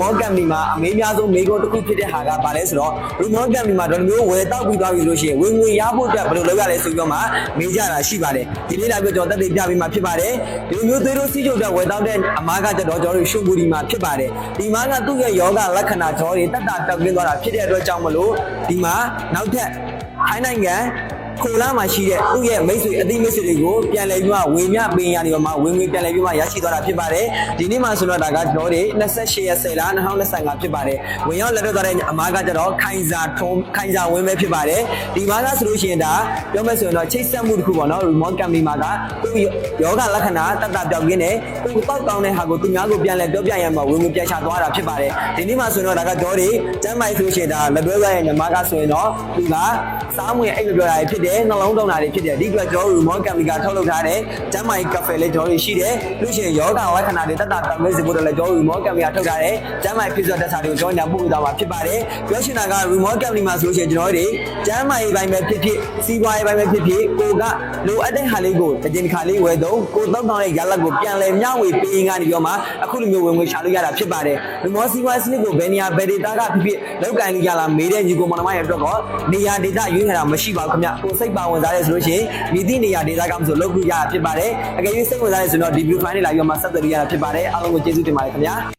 မောကမ်ပဏီမှာအမေးများဆုံးမေးခွန်းတစ်ခုဖြစ်တဲ့ဟာကဘာလဲဆိုတော့ရီမောကမ်ပဏီမှာတော့မျိုးဝယ်တောက်ပြီးသွားပြီဆိုလို့ရှိရင်ဝင်ငွေရဖို့အတွက်ဘယ်လိုလုပ်ရလဲဆိုပြီးတော့မှမေးကြတာရှိပါတယ်ဒီနေ့လာပြီးတော့တက်သေးပြပေးမှာဖြစ်ပါတယ်ဒီလိုမျိုးသေးလို့စီးကြုံတဲ့ဝယ်တောက်တဲ့အမားကကြတော့ကျွန်တော်တို့ရှုံပူဒီမှာဖြစ်ပါတယ်ဒီမားကသူ့ရဲ့ယောဂလက္ခဏာကြောတွေတက်တာတောက်ကင်းသွားတာဖြစ်တဲ့အတွက်ကြောင့်မလို့ဒီမှာနောက်ထပ်ထိုင်းနိုင်ငံ ခိုလာမှာရှိတဲ့သူ့ရဲ့မိတ်ဆွေအသိမိတ်ဆွေတွေကိုပြန်လည်ပြီးမှဝေမျှပင်ရနေတော့မှဝင်ငွေပြန်လည်ပြီးမှရရှိသွားတာဖြစ်ပါတယ်ဒီနေ့မှဆိုတော့ဒါကကျွန်တော်တို့28ရက်10လ2025ဖြစ်ပါတယ်ဝင်ရောက်လက်တော့သွားတဲ့အမားကကျတော့ခိုင်စာထုံးခိုင်စာဝင်းပဲဖြစ်ပါတယ်ဒီမားကဆိုလို့ရှိရင်ဒါပြောမယ်ဆိုရင်တော့ချိတ်ဆက်မှုတစ်ခုပေါ့နော် remote company မှာကသူ့ယောဂလက္ခဏာတတ်တာပြောင်းကင်းတယ်သူ့တောက်ကောင်းတဲ့ဟာကိုသူများကိုပြန်လည်ပြောပြရမှာဝင်ငွေပြန်ချသွားတာဖြစ်ပါတယ်ဒီနေ့မှဆိုရင်တော့ဒါကကျွန်တော်တို့ကျမ်းမိုက်ဆိုလို့ရှိရင်ဒါလက်တွဲရတဲ့ညီမကဆိုရင်တော့သူကစားမွေအိတ်မပြောရဖြစ်တယ်နှလုံးတုံးတာတွေဖြစ်တယ်ဒီကကျွန်တော်တို့ remote company ကထုတ်လုပ်ထားတဲ့ကျမ်းမိုက်ကာဖေလေးကျွန်တော်တို့ရှိတယ်လို့ရှိရင်ယောဂလက္ခဏာတွေတတ်တာတောင်းလဲစေဖို့တော့လည်းကျွန်တော်တို့ remote company ကထုတ်ထားတဲ့ကျမ်းမိုက်ဖြစ်စေတဲ့စာတွေကိုကျွန်တော်ညာပို့ပေးသွားမှာဖြစ်ပါတယ်ပြောချင်တာက remote company မှာဆိုလို့ရှိရင်ကျွန်တော်တို့ကျမ်းမိုက်ပိုင်းပဲဖြစ်ဖြစ်စီးပွားရေးပိုင်းပဲဖြစ်ဖြစ်ကိုကလိုအပ်တဲ့ဟာလေးကိုတစ်ကြိမ်တစ်ခါလေးဝယ်တော့ကိုတောက်တောင်းတဲ့ရလတ်ကိုပြန်လဲမျှဝေပေးငါနေပြီးတော့မှအခုလိုမျိုးဝင်ငွေရှာလို့ရတာဖြစ်ပါတယ် remote စီးပွားရေးစနစ်ကိုဘယ်နေရာဘယ်ဒေတာကဖြစ်ဖြစ်လောက်ကင်လို့ရလားမေးတဲ့ညီကိုမောင်နှမရဲ့အတွက်တော့နေရာဒေတာရွေးနေတာမရှိပါဘူးခင်ဗျကိုစိတ်ပါဝင်စားရဲဆိုလို့ရှိရင်မြည်သည့်နေရာဒေတာကမှဆိုလောက်လို့ရတာဖြစ်ပါတယ်အကယ်၍စိတ်ဝင်စားရဲဆိုတော့ဒီ view file တွေလာပြီးတော့မှဆက်သွယ်လို့ရတာဖြစ်ပါတယ်အားလုံးကိုကျေးဇူးတင်ပါတယ်ခင်ဗျာ